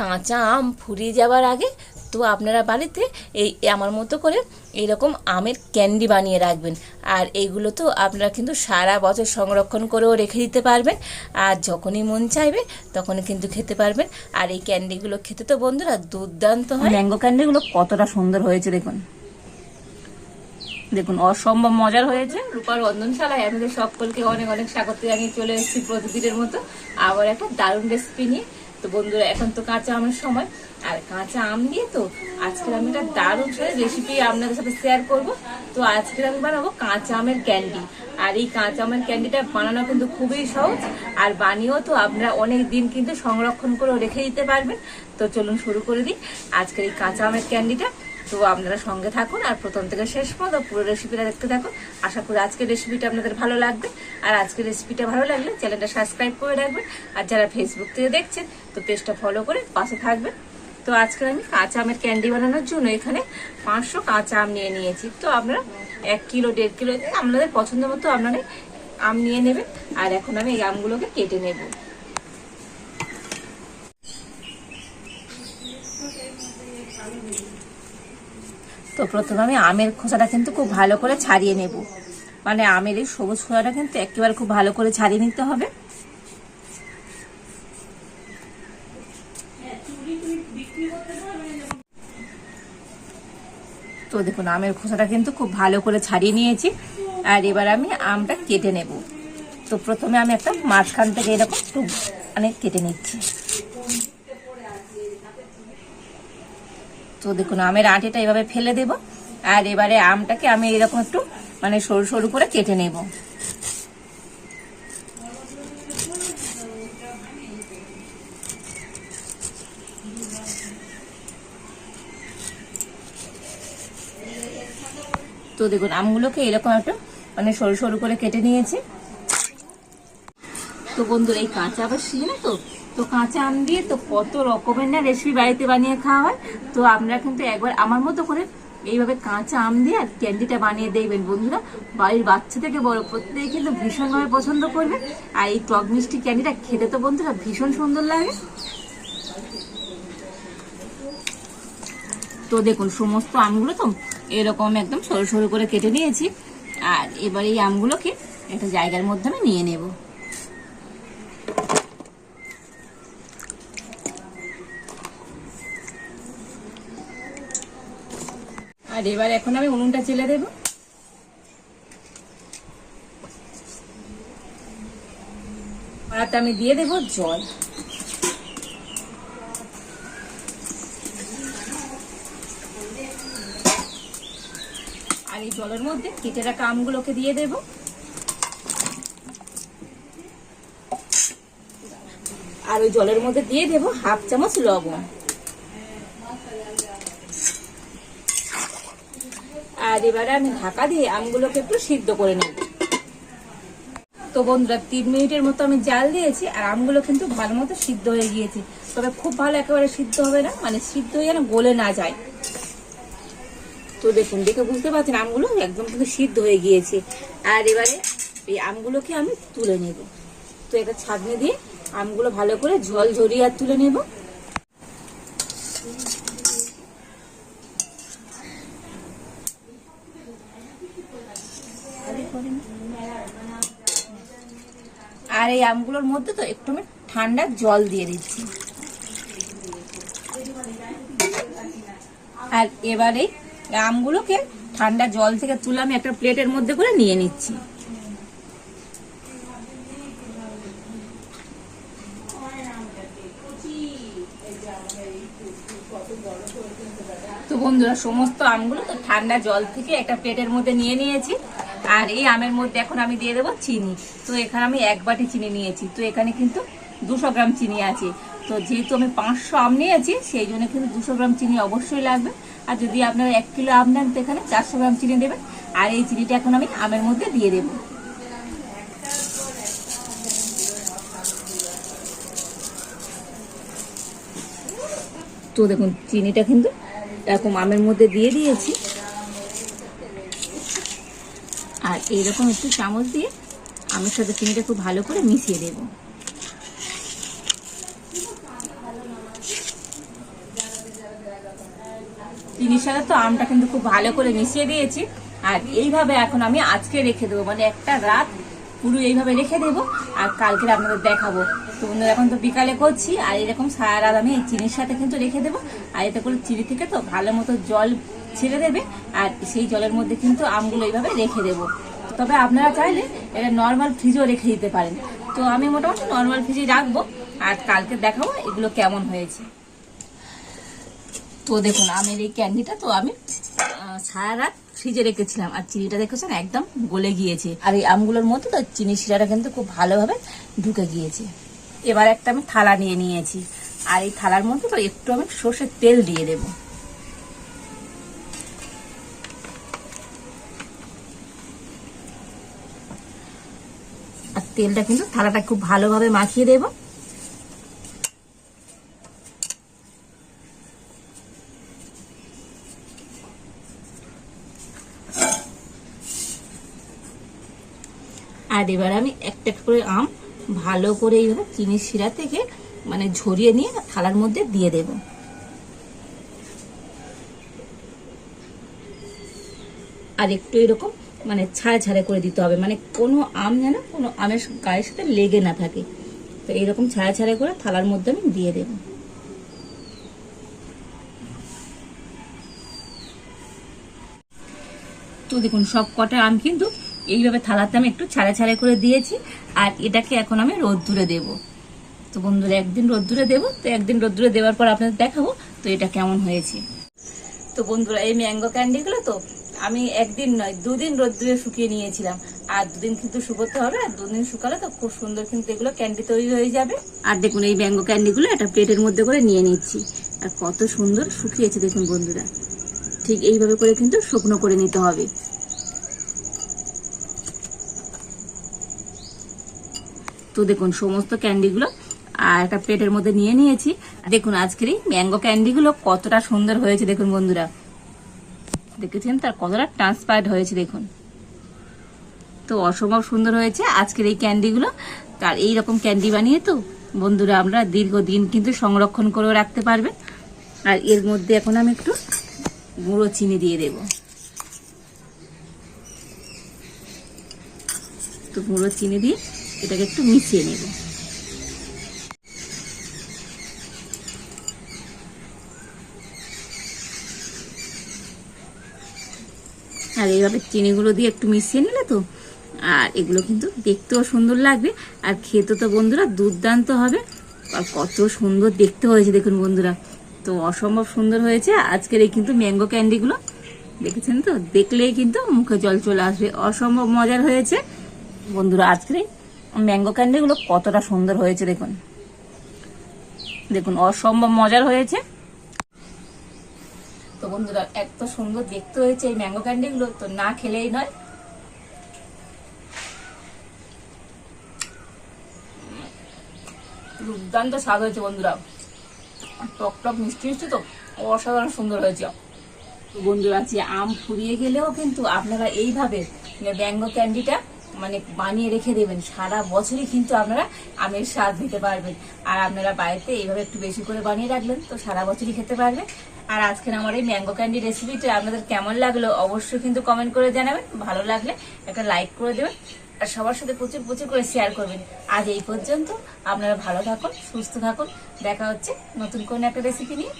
কাঁচা আম ফুরিয়ে যাওয়ার আগে তো আপনারা বাড়িতে এই আমার মতো করে এইরকম আমের ক্যান্ডি বানিয়ে রাখবেন। আর এইগুলো তো আপনারা কিন্তু সারা বছর সংরক্ষণ করেও রেখে দিতে পারবেন। আর যখনই মন চাইবে তখনই কিন্তু খেতে পারবেন। আর এই ক্যান্ডিগুলো খেতে তো বন্ধুরা দুর্দান্ত হয়। ম্যাঙ্গো ক্যান্ডিগুলো কতটা সুন্দর হয়েছে দেখুন। দেখুন, অসম্ভব মজার হয়েছে। রূপার রন্ধনশালায় আপনাদের সকলকে অনেক অনেক স্বাগত জানিয়ে চলে এসেছি প্রতিদিনের মতো। আবার একটা দারুণ রেসিপি নিয়ে। তো বন্ধুরা, এখন তো কাঁচা আমের সময়। আর কাঁচা আম দিয়ে তো আজকে আমি একটা দারুণ রেসিপি আপনাদের সাথে শেয়ার করব। তো আজকে আমি বানাবো কাঁচা আমের ক্যান্ডি আর এই কাঁচা আমের ক্যান্ডিটা বানানো কিন্তু খুবই সহজ। আর বানিয়েও তো আপনারা অনেক দিন কিন্তু সংরক্ষণ করে রেখে দিতে পারবেন। তো চলুন শুরু করে দিই আজকের এই কাঁচা আমের ক্যান্ডিটা তো আপনারা সঙ্গে থাকুন আর প্রথম থেকে শেষ পর্যন্ত পুরো রেসিপিটা দেখতে থাকুন। আশা করি আজকের রেসিপিটা আপনাদের ভালো লাগবে। আর আজকের রেসিপিটা ভালো লাগলে চ্যানেলটা সাবস্ক্রাইব করে রাখবেন। আর যারা ফেসবুক থেকে দেখছেন, তো পেজটা ফলো করে পাশে থাকবেন। তো আজকে আমি কাঁচা আমের ক্যান্ডি বানানোর জন্য এখানে পাঁচশো কাঁচা আম নিয়ে নিয়েছি। তো আপনারা এক কিলো, দেড় কিলো আপনাদের পছন্দ মতো আপনারা আম নিয়ে নেবেন। আর এখন আমি এই আমগুলোকে কেটে নেব। তো প্রথমে আমি আমের খোসাটা কিন্তু খুব ভালো করে ছাড়িয়ে নেব। মানে আমের এই সবুজ খোসাটা কিন্তু একেবারে খুব ভালো করে ছাড়িয়ে নিতে হবে। তো দেখুন, আমের খোসাটা কিন্তু খুব ভালো করে ছাড়িয়ে নিয়েছি। আর এবার আমি আমটা কেটে নেব। তো প্রথমে আমি একটা মাঝখান থেকে এরকম একটু মানে কেটে নিচ্ছি। তো দেখুন, আমের আটিটা এভাবে ফেলে দেব, আর এবারে আমটাকে আমি এরকম একটু মানে সরু সরু করে কেটে নেব। তো দেখুন, আমগুলোকে এরকম একটু মানে সরু সরু করে কেটে নিয়েছি। তো বন্ধুরা, এই কাঁচা আবার সিজনে তো? তো কাঁচা আম দিয়ে তো কত রকমের না রেসিপি বাড়িতে বানিয়ে খাওয়া হয়। তো আপনারা কিন্তু একবার আমার মতো করে এইভাবে কাঁচা আম দিয়ে আর ক্যান্ডিটা বানিয়ে দেখবেন বন্ধুরা। বাড়ির বাচ্চা থেকে বড় প্রত্যেকে কিন্তু ভীষণভাবে পছন্দ করবে। আর এই টক মিষ্টি ক্যান্ডিটা খেতে তো বন্ধুরা ভীষণ সুন্দর লাগে। তো দেখুন, সমস্ত আমগুলো তো এরকম একদম সরু সরু করে কেটে নিয়েছি। আর এবার এই আমগুলোকে একটা জায়গার মধ্যে আমি নিয়ে নেব। আর এবার এখন আমি উনুনটা চেলে দেব। কড়াতে আমি দিয়ে দেব জল। আর এই জলের মধ্যে কেটে রাখা আমগুলোকে দিয়ে দেব। আর ওই জলের মধ্যে দিয়ে দেব হাফ চামচ লবণ। আর এবারে আমি ঢাকা দিয়ে আমগুলোকে একটু সিদ্ধ করে নেব। তো বন্ধুরা, তিন মিনিটের মতো আমি জাল দিয়েছি আর আমগুলো কিন্তু ভালো মতো সিদ্ধ হয়ে গিয়েছে। তবে খুব ভালো একেবারে সিদ্ধ হবে না মানে সিদ্ধ হয়ে যেন গলে না যায়। তো দেখুন, দেখে বুঝতে পারছেন আমগুলো একদম কিন্তু সিদ্ধ হয়ে গিয়েছে। আর এবারে এই আমগুলোকে আমি তুলে নেব। তো এটা ছাগনি দিয়ে আমগুলো ভালো করে জল ঝরিয়ে আর তুলে নেব। আর এই আমগুলোর মধ্যে তো একটু আমি ঠান্ডা জল দিয়ে দিচ্ছি। আর এবারে আমগুলোকে ঠান্ডা জল থেকে তুলে আমি একটা প্লেটের মধ্যে করে নিয়ে নিচ্ছি। তো বন্ধুরা, সমস্ত আমগুলো তো ঠান্ডা জল থেকে একটা প্লেটের মধ্যে নিয়ে নিয়েছি। আর এই আমের মধ্যে এখন আমি দিয়ে দেবো চিনি। তো এখানে আমি এক বাটি চিনি নিয়েছি। তো এখানে কিন্তু দুশো গ্রাম চিনি আছে। তো যেহেতু আমি পাঁচশো আম নিয়েছি, সেই জন্য কিন্তু দুশো গ্রাম চিনি অবশ্যই লাগবে। আর যদি আপনারা এক কিলো আম নেন, তো এখানে চারশো গ্রাম চিনি দেবেন। আর এই চিনিটা এখন আমি আমের মধ্যে দিয়ে দেবো। তো দেখুন, চিনিটা কিন্তু এরকম আমের মধ্যে দিয়ে দিয়েছি। আর এইরকম একটু চামচ দিয়ে আমের সাথে চিনিটা খুব ভালো করে মিশিয়ে দেব। চিনির সাথে তো আমটা কিন্তু খুব ভালো করে মিশিয়ে দিয়েছি। আর এইভাবে এখন আমি আজকে রেখে দেবো। মানে একটা রাত পুরো এইভাবে রেখে দেবো। আর কালকে আপনাদের দেখাবো। তো বন্ধুরা, এখন তো বিকালে করছি। আর এরকম সারা রাত আমি এই চিনির সাথে কিন্তু রেখে দেবো। আর এতে করে চিনি থেকে তো ভালো মতো জল ছেড়ে দেবে আর সেই জলের মধ্যে কিন্তু আমগুলো এইভাবে রেখে দেবো। তবে আপনারা চাইলে এটা নর্মাল ফ্রিজও রেখে দিতে পারেন। তো আমি মোটামুটি নর্মাল ফ্রিজে রাখব আর কালকে দেখাবো এগুলো কেমন হয়েছে। তো দেখুন, আমের এই ক্যান্ডিটা তো আমি সারা রাত ফ্রিজে রেখেছিলাম। আর চিনিটা দেখেছেন, একদম গলে গিয়েছে। আর এই আমগুলোর মধ্যে তো চিনি শিরাটা কিন্তু খুব ভালোভাবে ঢুকে গিয়েছে। এবার একটা আমি থালা নিয়ে নিয়েছি। আর এই থালার মধ্যে তো একটু আমি সর্ষের তেল দিয়ে দেবো। তেলটা কিন্তু থালাটা খুব ভালোভাবে মাখিয়ে দেবো। আর এবার আমি একটা করে আম ভালো করে এইভাবে চিনির শিরা থেকে মানে ঝরিয়ে নিয়ে থালার মধ্যে দিয়ে দেব। আর একটু এরকম মানে ছাড়ে ছাড়ে করে দিতে হবে। মানে কোনো আম যেন কোনো আমের গায়ের সাথে লেগে না থাকে। তো এইরকম ছাড়া ছাড়া করে থালার মধ্যে আমি দিয়ে দেবো। তো দেখুন, সব কটা আম কিন্তু এইভাবে থালাতে আমি একটু ছাড়া ছাড়া করে দিয়েছি। আর এটাকে এখন আমি রোদ্দুরে দেব। তো বন্ধুরা, একদিন রোদ্দুরে দেবো, তো একদিন রোদ্দুরে দেওয়ার পর আপনাদের দেখাবো, তো এটা কেমন হয়েছে। তো বন্ধুরা, এই ম্যাঙ্গো ক্যান্ডিগুলো তো আমি একদিন নয়, দুদিন রোদ্দুরে শুকিয়ে নিয়েছিলাম। আর দুদিন কিন্তু শুকোতে হবে, আর দুদিন শুকালে তো খুব সুন্দর কিন্তু এগুলো ক্যান্ডি তৈরি হয়ে যাবে। আর দেখুন এই ম্যাঙ্গো ক্যান্ডিগুলো একটা প্লেটের মধ্যে করে নিয়ে নিচ্ছি। আর কত সুন্দর শুকিয়েছে দেখুন বন্ধুরা। ঠিক এইভাবে করে কিন্তু শুকনো করে নিতে হবে। তো দেখুন সমস্ত ক্যান্ডিগুলো আর একটা প্লেটের মধ্যে নিয়ে নিয়েছি। দেখুন আজকের এই ম্যাঙ্গো ক্যান্ডিগুলো কতটা সুন্দর হয়েছে দেখুন বন্ধুরা। দেখেছেন? তার কতটা ট্রান্সপারেন্ট হয়েছে দেখুন। তো অসম্ভব সুন্দর হয়েছে। আজকের এই ক্যান্ডিগুলো, তার এই রকম ক্যান্ডি বানিয়ে তো বন্ধুরা আমরা দীর্ঘদিন কিন্তু সংরক্ষণ করেও রাখতে পারবেন আর এর মধ্যে এখন আমি একটু গুঁড়ো চিনি দিয়ে দেব। তো গুঁড়ো চিনি দিয়ে এটাকে একটু মিশিয়ে নেব। আর এইভাবে চিনিগুলো দিয়ে একটু মিশিয়ে নিলে তো, আর এগুলো কিন্তু দেখতেও সুন্দর লাগবে। আর খেতে তো বন্ধুরা দুর্দান্ত হবে। আর কত সুন্দর দেখতে হয়েছে দেখুন বন্ধুরা। তো অসম্ভব সুন্দর হয়েছে। আজকের এই কিন্তু ম্যাঙ্গো ক্যান্ডিগুলো, দেখেছেন তো? দেখলেই কিন্তু মুখে জল চলে আসবে। অসম্ভব মজার হয়েছে। বন্ধুরা, আজকের এই ম্যাঙ্গো ক্যান্ডিগুলো কতটা সুন্দর হয়েছে দেখুন। দেখুন, অসম্ভব মজার হয়েছে। তো বন্ধুরা, এত সুন্দর দেখতে হয়েছে এই ম্যাঙ্গো ক্যান্ডিগুলো তো না খেলেই নয়। দুর্দান্ত স্বাদ হয়েছে বন্ধুরা। টক টক মিষ্টি মিষ্টি তো অসাধারণ সুন্দর হয়েছে। বন্ধুরা আছে আম ফুরিয়ে গেলেও কিন্তু আপনারা এইভাবে ম্যাঙ্গো ক্যান্ডিটা মানে বানিয়ে রেখে দেবেন। সারা বছরই কিন্তু আপনারা আমের স্বাদ নিতে পারবেন। আর আপনারা বাড়িতে এইভাবে একটু বেশি করে বানিয়ে রাখলেন তো সারা বছরই খেতে পারবেন। আর আজকে আমার এই ম্যাঙ্গো ক্যান্ডি রেসিপিটা আপনাদের কেমন লাগল অবশ্যই কিন্তু কমেন্ট করে জানাবেন। ভালো লাগলে একটা লাইক করে দেবেন আর সবার সাথে প্রচুর প্রচুর করে শেয়ার করবেন। আজ এই পর্যন্ত আপনারা ভালো থাকুন, সুস্থ থাকুন। দেখা হচ্ছে নতুন কোনো একটা রেসিপি নিয়ে।